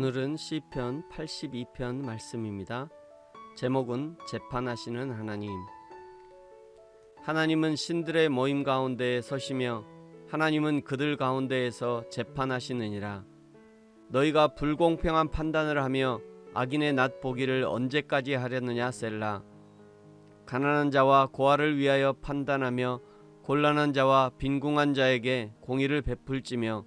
오늘은 시편 82편 말씀입니다. 제목은 재판하시는 하나님. 하나님은 신들의 모임 가운데에 서시며 하나님은 그들 가운데에서 재판하시느니라. 너희가 불공평한 판단을 하며 악인의 낯 보기를 언제까지 하려느냐 셀라. 가난한 자와 고아를 위하여 판단하며 곤란한 자와 빈궁한 자에게 공의를 베풀지며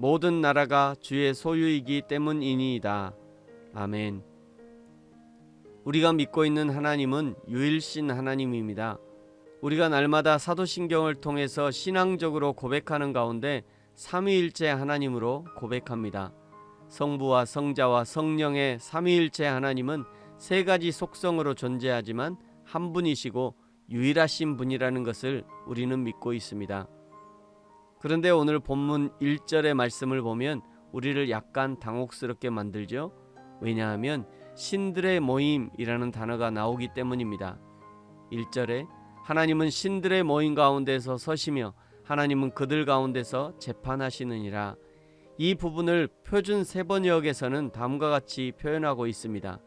모든 나라가 주의 소유이기 때문이니이다. 아멘. 우리가 믿고 있는 하나님은 유일신 하나님입니다. 우리가 날마다 사도신경을 통해서 신앙적으로 고백하는 가운데 삼위일체 하나님으로 고백합니다. 성부와 성자와 성령의 삼위일체 하나님은 세 가지 속성으로 존재하지만 한 분이시고 유일하신 분이라는 것을 우리는 믿고 있습니다. 그런데 오늘 본문 1절의 말씀을 보면 우리를 약간 당혹스럽게 만들죠. 왜냐하면 신들의 모임이라는 단어가 나오기 때문입니다. 1절에 하나님은 신들의 모임 가운데서 서시며 하나님은 그들 가운데서 재판하시느니라. 이 부분을 표준 세번역에서는 다음과 같이 표현하고 있습니다.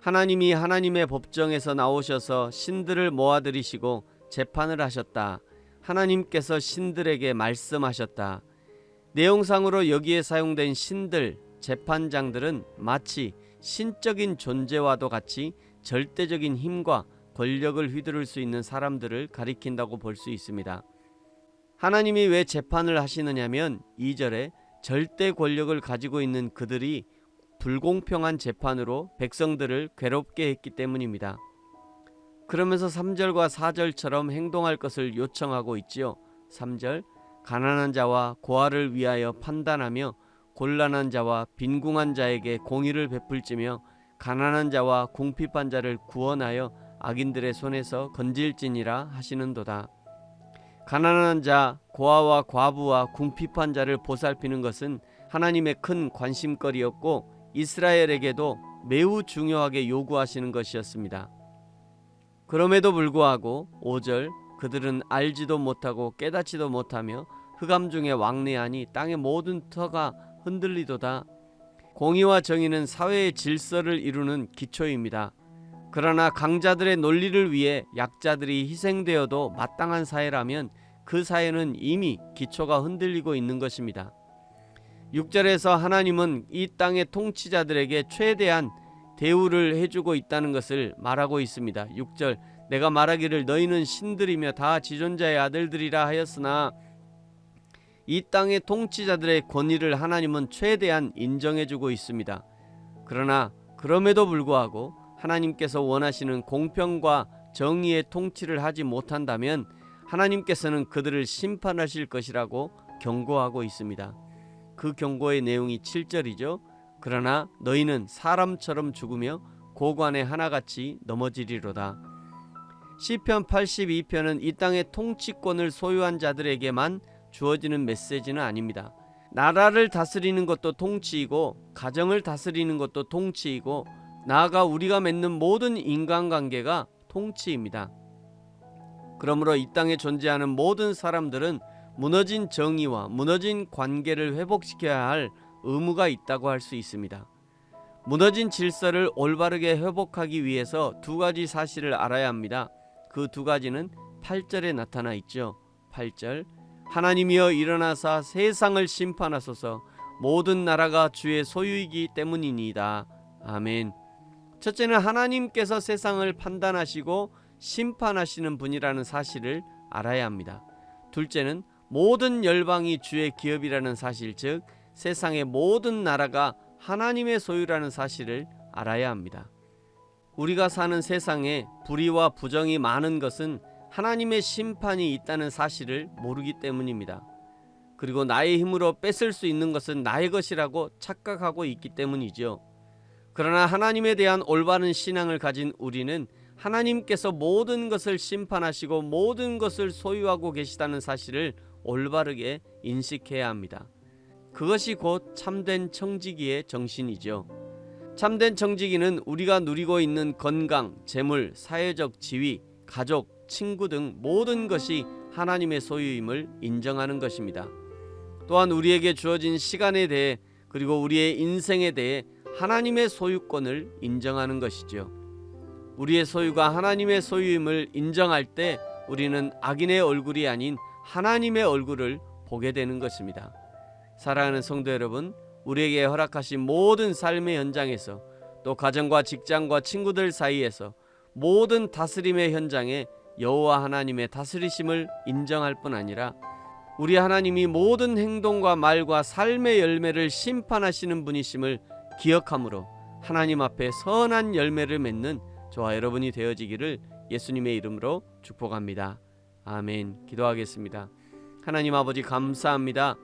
하나님이 하나님의 법정에서 나오셔서 신들을 모아들이시고 재판을 하셨다. 하나님께서 신들에게 말씀하셨다. 내용상으로 여기에 사용된 신들, 재판장들은 마치 신적인 존재와도 같이 절대적인 힘과 권력을 휘두를 수 있는 사람들을 가리킨다고 볼 수 있습니다. 하나님이 왜 재판을 하시느냐면 2절에 절대 권력을 가지고 있는 그들이 불공평한 재판으로 백성들을 괴롭게 했기 때문입니다. 그러면서 3절과 4절처럼 행동할 것을 요청하고 있지요. 3절 가난한 자와 고아를 위하여 판단하며 곤란한 자와 빈궁한 자에게 공의를 베풀지며 가난한 자와 궁핍한 자를 구원하여 악인들의 손에서 건질지니라 하시는도다. 가난한 자, 고아와 과부와 궁핍한 자를 보살피는 것은 하나님의 큰 관심거리였고 이스라엘에게도 매우 중요하게 요구하시는 것이었습니다. 그럼에도 불구하고 5절 그들은 알지도 못하고 깨닫지도 못하며 흑암 중에 왕래하니 땅의 모든 터가 흔들리도다. 공의와 정의는 사회의 질서를 이루는 기초입니다. 그러나 강자들의 논리를 위해 약자들이 희생되어도 마땅한 사회라면 그 사회는 이미 기초가 흔들리고 있는 것입니다. 6절에서 하나님은 이 땅의 통치자들에게 최대한 대우를 해주고 있다는 것을 말하고 있습니다. 6절 내가 말하기를 너희는 신들이며 다 지존자의 아들들이라 하였으나 이 땅의 통치자들의 권위를 하나님은 최대한 인정해주고 있습니다. 그러나 그럼에도 불구하고 하나님께서 원하시는 공평과 정의의 통치를 하지 못한다면 하나님께서는 그들을 심판하실 것이라고 경고하고 있습니다. 그 경고의 내용이 7절이죠. 그러나 너희는 사람처럼 죽으며 고관에 하나같이 넘어지리로다. 시편 82편은 이 땅의 통치권을 소유한 자들에게만 주어지는 메시지는 아닙니다. 나라를 다스리는 것도 통치이고 가정을 다스리는 것도 통치이고 나아가 우리가 맺는 모든 인간관계가 통치입니다. 그러므로 이 땅에 존재하는 모든 사람들은 무너진 정의와 무너진 관계를 회복시켜야 할 의무가 있다고 할 수 있습니다. 무너진 질서를 올바르게 회복하기 위해서 두 가지 사실을 알아야 합니다. 그 두 가지는 8절에 나타나 있죠. 8절 하나님이여 일어나사 세상을 심판하소서 모든 나라가 주의 소유이기 때문이니이다. 아멘. 첫째는 하나님께서 세상을 판단하시고 심판하시는 분이라는 사실을 알아야 합니다. 둘째는 모든 열방이 주의 기업이라는 사실, 즉 세상의 모든 나라가 하나님의 소유라는 사실을 알아야 합니다. 우리가 사는 세상에 불의와 부정이 많은 것은 하나님의 심판이 있다는 사실을 모르기 때문입니다. 그리고 나의 힘으로 뺏을 수 있는 것은 나의 것이라고 착각하고 있기 때문이죠. 그러나 하나님에 대한 올바른 신앙을 가진 우리는 하나님께서 모든 것을 심판하시고 모든 것을 소유하고 계시다는 사실을 올바르게 인식해야 합니다. 그것이 곧 참된 청지기의 정신이죠. 참된 청지기는 우리가 누리고 있는 건강, 재물, 사회적 지위, 가족, 친구 등 모든 것이 하나님의 소유임을 인정하는 것입니다. 또한 우리에게 주어진 시간에 대해 그리고 우리의 인생에 대해 하나님의 소유권을 인정하는 것이죠. 우리의 소유가 하나님의 소유임을 인정할 때 우리는 악인의 얼굴이 아닌 하나님의 얼굴을 보게 되는 것입니다. 사랑하는 성도 여러분, 우리에게 허락하신 모든 삶의 현장에서 또 가정과 직장과 친구들 사이에서 모든 다스림의 현장에 여호와 하나님의 다스리심을 인정할 뿐 아니라 우리 하나님이 모든 행동과 말과 삶의 열매를 심판하시는 분이심을 기억함으로 하나님 앞에 선한 열매를 맺는 저와 여러분이 되어지기를 예수님의 이름으로 축복합니다. 아멘. 기도하겠습니다. 하나님 아버지 감사합니다.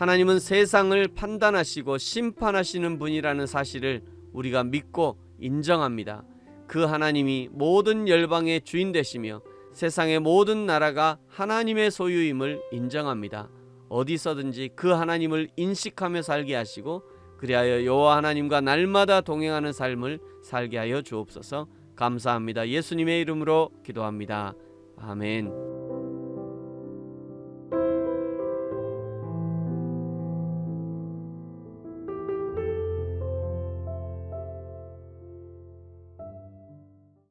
하나님은 세상을 판단하시고 심판하시는 분이라는 사실을 우리가 믿고 인정합니다. 그 하나님이 모든 열방의 주인 되시며 세상의 모든 나라가 하나님의 소유임을 인정합니다. 어디서든지 그 하나님을 인식하며 살게 하시고 그리하여 여호와 하나님과 날마다 동행하는 삶을 살게 하여 주옵소서. 감사합니다. 예수님의 이름으로 기도합니다. 아멘.